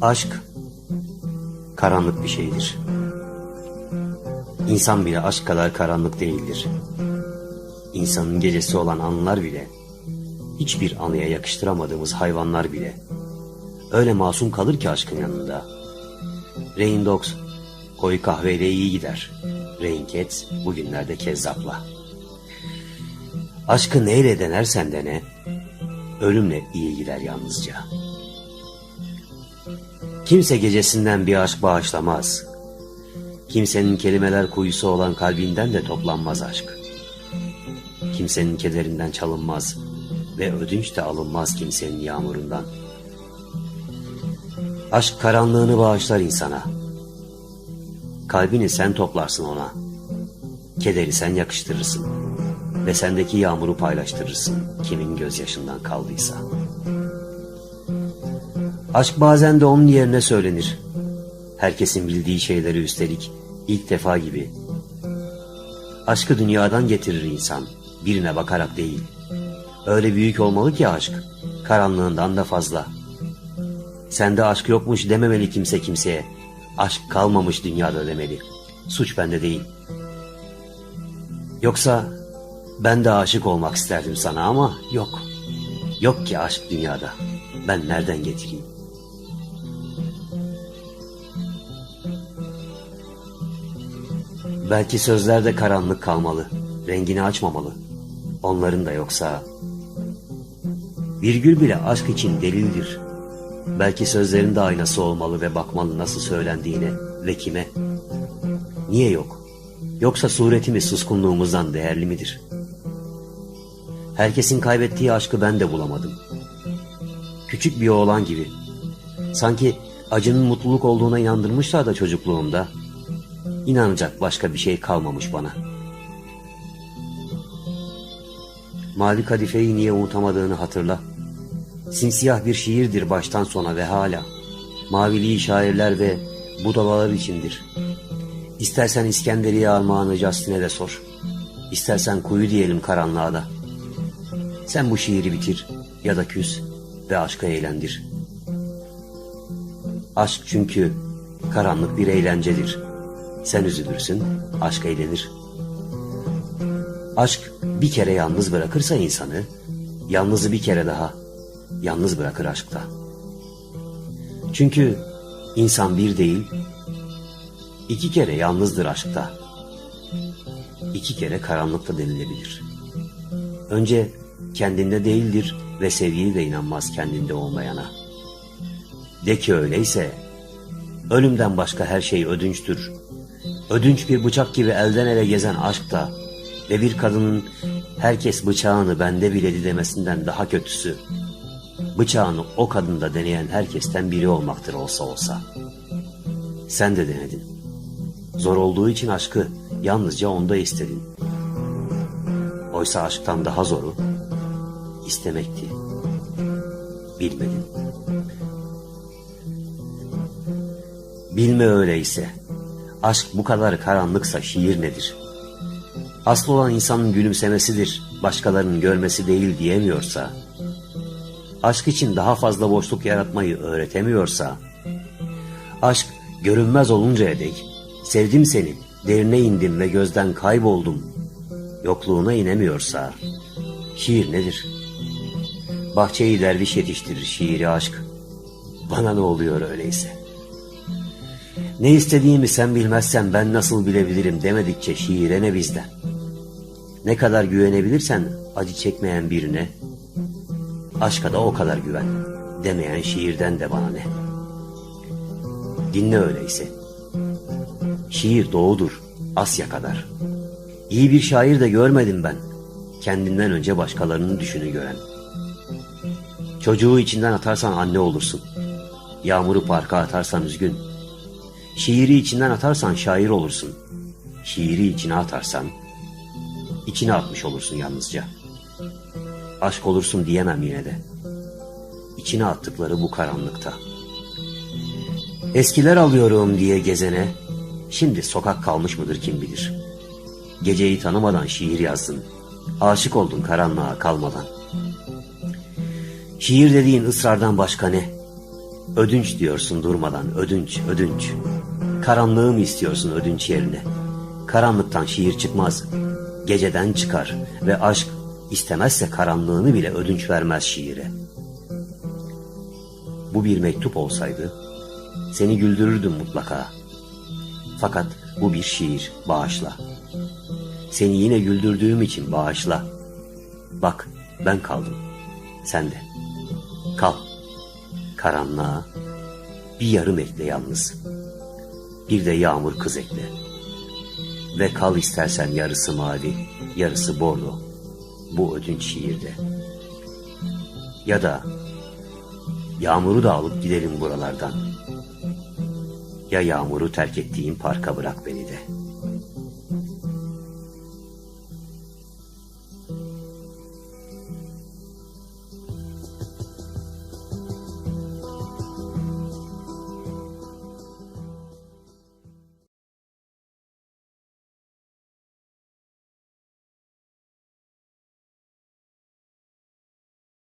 Aşk karanlık bir şeydir. İnsan bile aşk kadar karanlık değildir. İnsanın gecesi olan anlar bile, hiçbir anıya yakıştıramadığımız hayvanlar bile öyle masum kalır ki aşkın yanında. Rain Dogs koyu kahveyle iyi gider. Rain Cats bugünlerde kezzapla. Aşkı neyle denersen dene, ölümle iyi gider yalnızca. Kimse gecesinden bir aşk bağışlamaz. Kimsenin kelimeler kuyusu olan kalbinden de toplanmaz aşk. Kimsenin kederinden çalınmaz ve ödünç de alınmaz kimsenin yağmurundan. Aşk karanlığını bağışlar insana. Kalbini sen toplarsın ona. Kederi sen yakıştırırsın ve sendeki yağmuru paylaştırırsın kimin gözyaşından kaldıysa. Aşk bazen de onun yerine söylenir. Herkesin bildiği şeyleri üstelik ilk defa gibi. Aşkı dünyadan getirir insan, birine bakarak değil. Öyle büyük olmalı ki aşk, karanlığından da fazla. Sende aşk yokmuş dememeli kimse kimseye. Aşk kalmamış dünyada demeli. Suç bende değil. Yoksa ben de aşık olmak isterdim sana ama yok. Yok ki aşk dünyada. Ben nereden getireyim? Belki sözlerde karanlık kalmalı, rengini açmamalı. Onların da yoksa... Virgül bile aşk için delildir. Belki sözlerin de aynası olmalı ve bakmalı nasıl söylendiğine ve kime. Niye yok? Yoksa suretimiz suskunluğumuzdan değerli midir? Herkesin kaybettiği aşkı ben de bulamadım. Küçük bir oğlan gibi. Sanki acının mutluluk olduğuna inandırmışlar da çocukluğumda. İnanacak başka bir şey kalmamış bana. Mavi kadifeyi niye unutamadığını hatırla. Simsiyah bir şiirdir baştan sona ve hala. Maviliği şairler ve budalalar içindir. İstersen İskenderiye armağanı Justin'e de sor. İstersen kuyu diyelim karanlığa da. Sen bu şiiri bitir ya da küs ve aşka eğlendir. Aşk çünkü karanlık bir eğlencedir. Sen üzülürsün, aşk eğlenir. Aşk bir kere yalnız bırakırsa insanı, yalnızı bir kere daha yalnız bırakır aşkta. Çünkü insan bir değil, iki kere yalnızdır aşkta. İki kere karanlıkta denilebilir. Önce kendinde değildir ve sevgiyi de inanmaz kendinde olmayana. De ki öyleyse, ölümden başka her şey ödünçtür. Ödünç bir bıçak gibi elden ele gezen aşk da ve bir kadının herkes bıçağını bende biledi demesinden daha kötüsü, bıçağını o kadında deneyen herkesten biri olmaktır olsa olsa. Sen de denedin. Zor olduğu için aşkı yalnızca onda istedin. Oysa aşktan daha zoru istemekti. Bilmedin. Bilme öyleyse. Aşk bu kadar karanlıksa şiir nedir? Asıl olan insanın gülümsemesidir, başkalarının görmesi değil diyemiyorsa, aşk için daha fazla boşluk yaratmayı öğretemiyorsa, aşk görünmez oluncaya dek, sevdim seni, derine indim ve gözden kayboldum, yokluğuna inemiyorsa, şiir nedir? Bahçeyi derviş yetiştirir şiiri aşk. Bana ne oluyor öyleyse? Ne istediğimi sen bilmezsen ben nasıl bilebilirim demedikçe şiire ne bizden. Ne kadar güvenebilirsen acı çekmeyen birine, aşka da o kadar güven demeyen şiirden de bana ne. Dinle öyleyse. Şiir doğudur, Asya kadar. İyi bir şair de görmedim ben. Kendinden önce başkalarının düşünü gören. Çocuğu içinden atarsan anne olursun. Yağmuru parka atarsan üzgün. Şiiri içinden atarsan şair olursun. Şiiri içine atarsan içine atmış olursun yalnızca. Aşk olursun diyemem yine de. İçine attıkları bu karanlıkta. Eskiler alıyorum diye gezene, şimdi sokak kalmış mıdır kim bilir. Geceyi tanımadan şiir yazdın. Aşık oldun karanlığa kalmadan. Şiir dediğin ısrardan başka ne? Ödünç diyorsun durmadan, ödünç, ödünç. Karanlığı mı istiyorsun ödünç yerine? Karanlıktan şiir çıkmaz, geceden çıkar ve aşk istemezse karanlığını bile ödünç vermez şiire. Bu bir mektup olsaydı, seni güldürürdüm mutlaka. Fakat bu bir şiir, bağışla. Seni yine güldürdüğüm için bağışla. Bak, ben kaldım, sen de. Kal, karanlığa bir yarım ekle yalnız. Bir de yağmur kız ekle. Ve kal istersen yarısı mavi, yarısı bordo. Bu ödünç şiirde. Ya da yağmuru da alıp gidelim buralardan. Ya yağmuru terk ettiğim parka bırak beni.